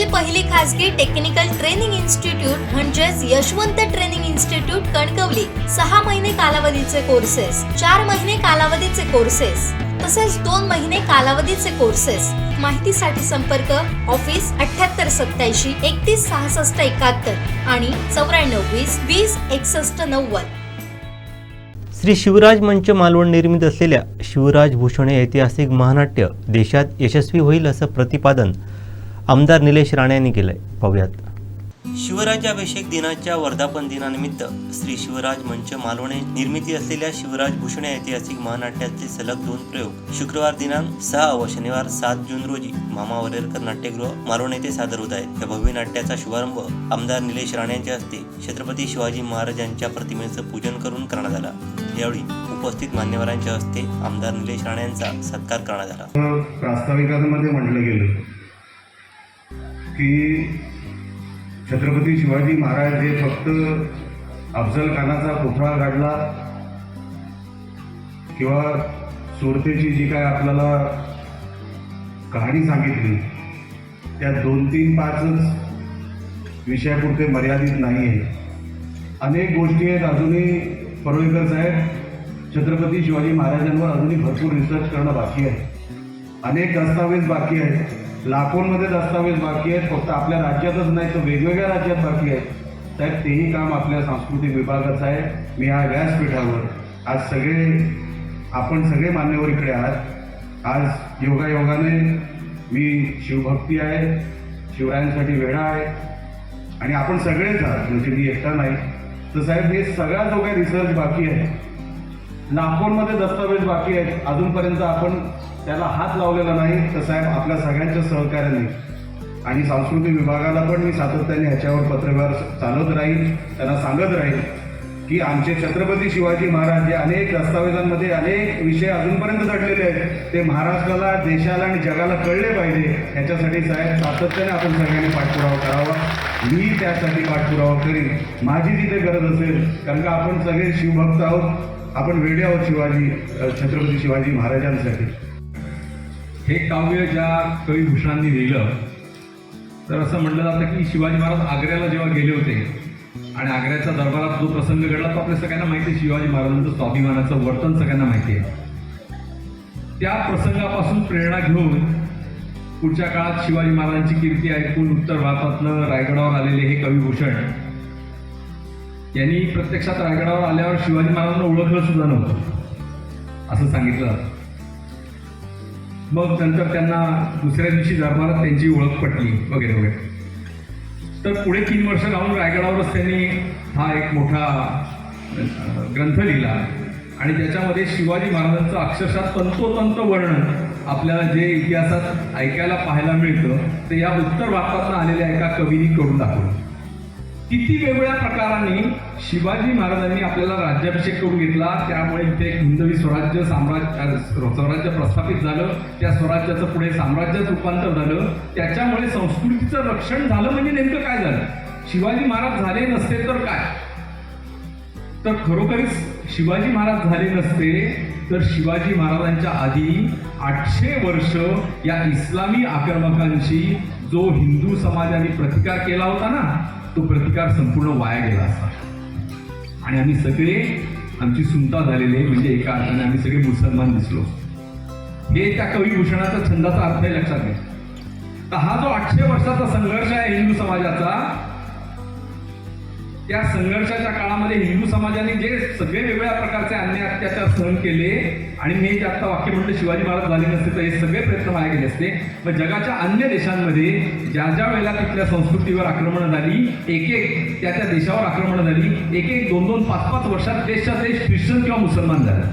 देशातील पहिली खासगी टेक्निकल ट्रेनिंग इन्स्टिट्यूट म्हणजेच यशवंत ट्रेनिंग इन्स्टिट्यूट कणकवली. सहा महिने कालावधीचे कोर्सेस चार महिने कालावधीचे कोर्सेस तसेच दोन महिने कालावधीचे कोर्सेस माहितीसाठी संपर्क ऑफिस अठ्याहत्तर सत्याऐंशी एकतीस सहासष्ट एकाहत्तर आणि चौऱ्याण्णव वीस वीस एकसष्ट नव्वद. श्री शिवराज मंच मालवण निर्मित असलेल्या शिवराज भूषण ऐतिहासिक महानाट्य देशात यशस्वी होईल असं प्रतिपादन आमदार निलेश राणे यांनी केलंय. पाहुयात शिवराज्याभिषेक दिनाच्या वर्धापन दिनानिमित्त श्री शिवराज मंच मालवणे निर्मिती असलेल्या शिवराज भूषण ऐतिहासिक महानाट्याचे सलग दोन प्रयोग. शुक्रवार दिनांक सहा व शनिवार सात जून रोजी मामा वरेरकर नाट्यगृह मालवण येथे सादर होत आहेत या भव्य नाट्याचा शुभारंभ आमदार निलेश राणे यांच्या हस्ते छत्रपती शिवाजी महाराजांच्या प्रतिमेचं पूजन करून करण्यात आला. यावेळी उपस्थित मान्यवरांच्या हस्ते आमदार निलेश राणे यांचा सत्कार करण्यात आला. प्रास्ताविकांमध्ये म्हटलं गेलं की छत्रपती शिवाजी महाराज हे फक्त अफजल खानाचा पुतळा काढला किंवा सुरतेची जी काय आपल्याला कहाणी सांगितली त्या दोन तीन पाचच विषयापुरते मर्यादित नाही आहे. अनेक गोष्टी आहेत अजूनही परुळेकर साहेब छत्रपती शिवाजी महाराजांवर अजूनही भरपूर रिसर्च करणं बाकी आहे. अनेक दस्तावेज बाकी आहेत. लाखोंमध्ये दस्तावेज बाकी आहेत फक्त आपल्या राज्यातच नाही तर वेगवेगळ्या राज्यात बाकी आहेत. साहेब तेही काम आपल्या सांस्कृतिक विभागाचं आहे. मी या व्यासपीठावर आज सगळे आपण सगळे मान्यवर इकडे आहात. आज योगायोगाने मी शिवभक्ती आहे शिवरायांसाठी वेळा आहे आणि आपण सगळेच आहात म्हणजे मी एकटा नाही. तर साहेब हे सगळा जो काही रिसर्च बाकी आहे लाखोंमध्ये दस्तावेज बाकी आहेत. अजूनपर्यंत आपण त्याला हात लावलेला नाही तर साहेब आपल्या सगळ्यांच्या सहकार्याने. आणि सांस्कृतिक विभागाला पण मी सातत्याने ह्याच्यावर पत्रव्यवहार चालवत राहील त्यांना सांगत राहील की आमचे छत्रपती शिवाजी महाराज जे अनेक दस्तावेजांमध्ये अनेक विषय अजूनपर्यंत दडलेले आहेत. ते महाराष्ट्राला देशाला आणि जगाला कळले पाहिजे. ह्याच्यासाठी साहेब सातत्याने आपण सगळ्यांनी पाठपुरावा करावा. मी त्यासाठी पाठपुरावा करीन. माझी तिथे गरज असेल कारण का आपण सगळे शिवभक्त आहोत. आपण वेडे आहोत शिवाजी छत्रपती शिवाजी महाराजांसाठी. हे काव्य ज्या कविभूषणांनी लिहिलं तर असं म्हटलं जातं की शिवाजी महाराज आग्र्याला जेव्हा गेले होते आणि आग्र्याच्या दरबारात जो प्रसंग घडला तो आपल्या सगळ्यांना माहिती आहे. शिवाजी महाराजांचं स्वाभिमानाचं वर्तन सगळ्यांना माहिती आहे. त्या प्रसंगापासून प्रेरणा घेऊन पुढच्या काळात शिवाजी महाराजांची कीर्ती ऐकून उत्तर भारतातनं रायगडावर आलेले हे कविभूषण यांनी प्रत्यक्षात रायगडावर आल्यावर शिवाजी महाराजांना ओळखलं सुद्धा नव्हतं असं सांगितलं जातं. मग नंतर त्यांना दुसऱ्या दिवशी दरबारात त्यांची ओळख पटली. वगैरे वगैरे तर पुढे तीन वर्ष राहून रायगडावरच त्यांनी हा एक मोठा ग्रंथ लिहिला. आणि त्याच्यामध्ये शिवाजी महाराजांचं अक्षरशः तंतोतंत वर्णन आपल्याला जे इतिहासात ऐकायला पाहायला मिळतं ते या उत्तर भारतातून आलेल्या एका कवीनी करून दाखवलं. किती वेगवेगळ्या प्रकाराने शिवाजी महाराजांनी आपल्याला राज्याभिषेक करून घेतला. त्यामुळे इथे एक हिंदवी स्वराज्य साम्राज्य स्वराज्य प्रस्थापित झालं. त्या स्वराज्याचं पुढे साम्राज्यात रूपांतर झालं. त्याच्यामुळे संस्कृतीचं रक्षण झालं म्हणजे नेमकं काय झालं? शिवाजी महाराज झाले नसते तर काय? तर खरोखरीच शिवाजी महाराज झाले नसते तर शिवाजी महाराजांच्या आधी आठशे वर्ष या इस्लामी आक्रमकांशी जो हिंदू समाजाने प्रतिकार केला होता ना तो प्रतिकार संपूर्ण वाया गेला असता आणि आम्ही सगळे आमची सुनता झालेले म्हणजे एका अर्थाने आम्ही सगळे मुसलमान दिसलो. हे त्या कविभूषणाचा छंदाचा अर्थ लक्षात घ्या. तर हा जो आठशे वर्षाचा संघर्ष आहे हिंदू समाजाचा त्या संघर्षाच्या काळामध्ये हिंदू समाजाने जे सगळे वेगवेगळ्या प्रकारचे अन्याय अत्याचार सहन केले आणि मी जे आता वाक्य म्हणतो शिवाजी महाराज झाले नसते तर हे सगळे प्रयत्न व्हायला गेले असते मग जगाच्या अन्य देशांमध्ये ज्या ज्या वेळेला तिथल्या संस्कृतीवर आक्रमण झाली एक एक त्या त्या देशावर आक्रमण झाली एक एक दोन दोन पाच पाच वर्षात देशच्या देश ख्रिश्चन किंवा मुसलमान झाला.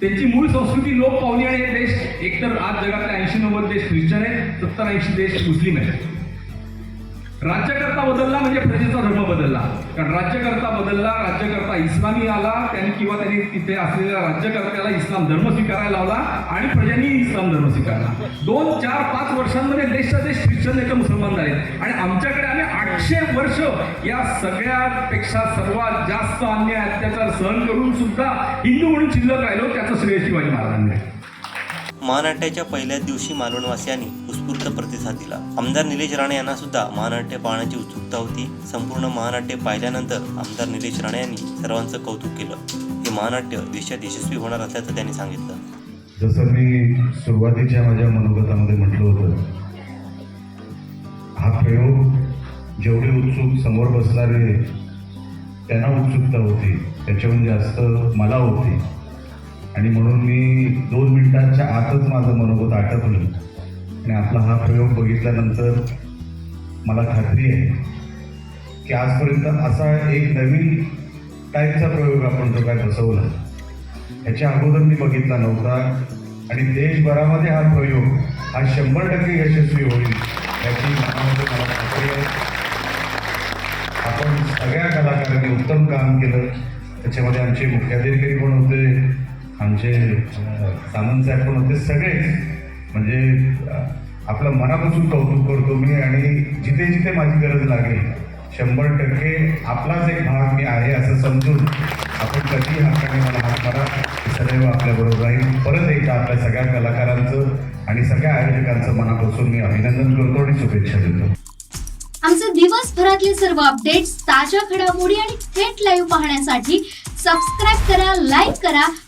त्यांची मूळ संस्कृती लोप पावली आणि हे देश एकतर आज जगातले ऐंशी नव्वद देश ख्रिश्चन आहेत सत्तर ऐंशी देश मुस्लिम आहेत. राज्यकर्ता बदलला म्हणजे प्रजेचा धर्म बदलला. कारण राज्यकर्ता बदलला राज्यकर्ता इस्लामी आला त्यांनी किंवा त्यांनी तिथे असलेल्या राज्यकर्त्याला इस्लाम धर्म स्वीकारायला लावला आणि प्रजांनी इस्लाम धर्म स्वीकारला. दोन चार पाच वर्षांमध्ये देशच्या देश ख्रिश्चन नाही मुसलमान झाले. आणि आमच्याकडे आम्ही आठशे वर्ष या सगळ्यापेक्षा सर्वात जास्त अन्याय अत्याचार सहन करून सुद्धा हिंदू म्हणून शिल्लक राहिलो त्याचं श्रेय शिवाजी महाराजांनी. आहे. महानाट्याच्या पहिल्याच दिवशी मालवणवासियांनी उत्स्फूर्त उत्स्फूर्त प्रतिसाद दिला. आमदार निलेश राणे यांना सुद्धा महानाट्य पाहण्याची उत्सुकता होती. संपूर्ण महानाट्य पाहिल्यानंतर आमदार निलेश राणे यांनी सर्वांचं कौतुक केलं. हे महानाट्य देशात यशस्वी होणार असल्याचं त्यांनी सांगितलं. जसं मी सुरुवातीच्या माझ्या मनोगतामध्ये म्हटलं होतं हा प्रयोग जेवढे उत्सुक समोर बसणारे त्यांना उत्सुकता होती. त्याच्याहून जास्त मला होती. आणि म्हणून मी दोन मिनिटांच्या आतच माझं मनोगत आटपलं आणि आपला हा प्रयोग बघितल्यानंतर मला खात्री आहे की आजपर्यंत असा एक नवीन टाईपचा प्रयोग आपण जो काय बसवला ह्याच्या अगोदर मी बघितला नव्हता. आणि देशभरामध्ये हा प्रयोग हा शंभर टक्के यशस्वी होईल याची मनामध्ये मला खात्री आहे. आपण सगळ्या कलाकारांनी उत्तम काम केलं. त्याच्यामध्ये आमचे मुख्याधिकारी पण होते? आमचे सामंत साहेब पण होते सगळेच म्हणजे आपलं मनापासून कौतुक करतो मी आणि जिथे जिथे माझी गरज लागेल शंभर टक्के आपलाच एक भाग मी आहे असं समजून आपण कधी हक्काने मला हात मारा सदैव आपल्याबरोबर राहील परत एकदा आपल्या सगळ्या कलाकारांचं आणि सगळ्या आयोजकांचं मनापासून मी अभिनंदन करतो आणि शुभेच्छा देतो. आमचे दिवसभरातले सर्व अपडेट्स ताज्या घडामोडी आणि थेट लाईव्ह पाहण्यासाठी सबस्क्राईब करा लाईक करा